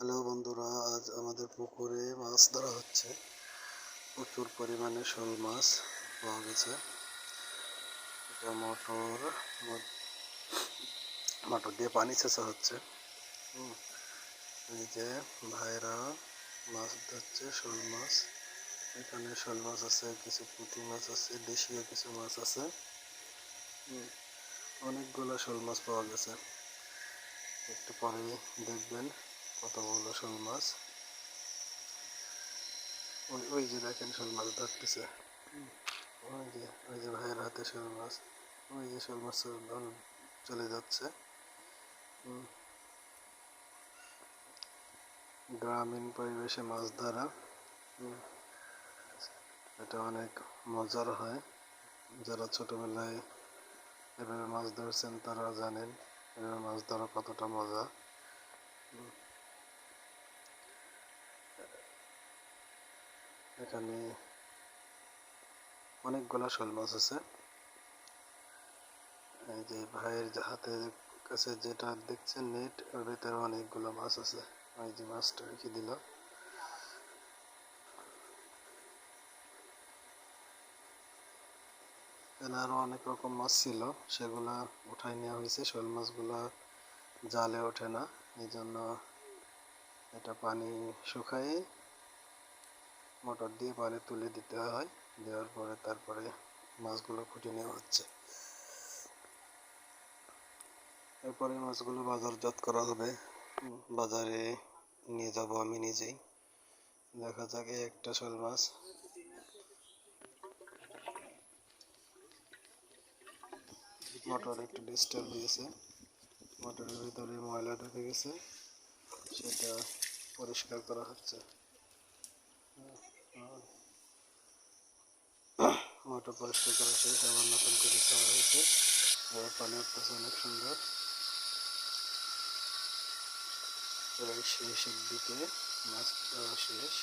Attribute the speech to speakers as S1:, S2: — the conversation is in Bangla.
S1: হ্যালো বন্ধুরা, আজ আমাদের পুকুরে মাছ ধরা হচ্ছে। প্রচুর পরিমাণে শোল মাছ পাওয়া গেছে। এটা মোটর মোটর দিয়ে পানি ছেঁচা হচ্ছে। এই যে ভাইরা মাছ ধরছে, শোল মাছ। এখানে শোল মাছ আছে, কিছু পুঁটি মাছ আছে, দেশীয় কিছু মাছ আছে। অনেকগুলো শোল মাছ পাওয়া গেছে। একটু পরে দেখবেন। কতগুলো শোল মাছ। ওই ওই যে দেখেন শোল মাছ ধরতেছে। ওই যে ওই যে ভাইয়ের হাতে শোল মাছ। ওই যে শোল মাছ চলে যাচ্ছে। গ্রামীণ পরিবেশে মাছ ধরা। এটা অনেক মজার হয়। যারা ছোটবেলায় এভাবে মাছ ধরছেন তারা জানেন এভাবে মাছ ধরা কতটা মজা। এখানে অনেকগুলো শোল মাছ আছে। এই যে ভাইয়ের যে হাতের কাছে যেটা দেখছেন নেট, ওর ভিতরে অনেকগুলো মাছ আছে। ওই যে মাছটা রেখে দিল। আরও অনেক রকম মাছ ছিল, সেগুলা উঠাই নেওয়া হয়েছে। শোল মাছগুলা জালে ওঠে না, এই জন্য এটা পানি শুকায়ে মোটর দিয়ে পানি তুলে দিতে হয়। দেওয়ার পরে তারপরে মাছগুলো খুঁটে নেওয়া হচ্ছে। এরপরে মাছগুলো বাজারজাত করা হবে। বাজারে নিয়ে যাব আমি নিজেই। দেখা যাক একটা শোল মাছ। মোটর একটু ডিস্টার্ব দিয়েছে। মোটরের ভিতরে ময়লা ঢুকে গেছে। সেটা পরিষ্কার করা হচ্ছে। মোটর পরিষ্কার করা শেষ, আবার নতুন করে খাওয়া হয়েছে। এবার পানি উঠতেছে অনেক সুন্দর। প্রায় শেষের দিকে মাছ দেওয়া শেষ।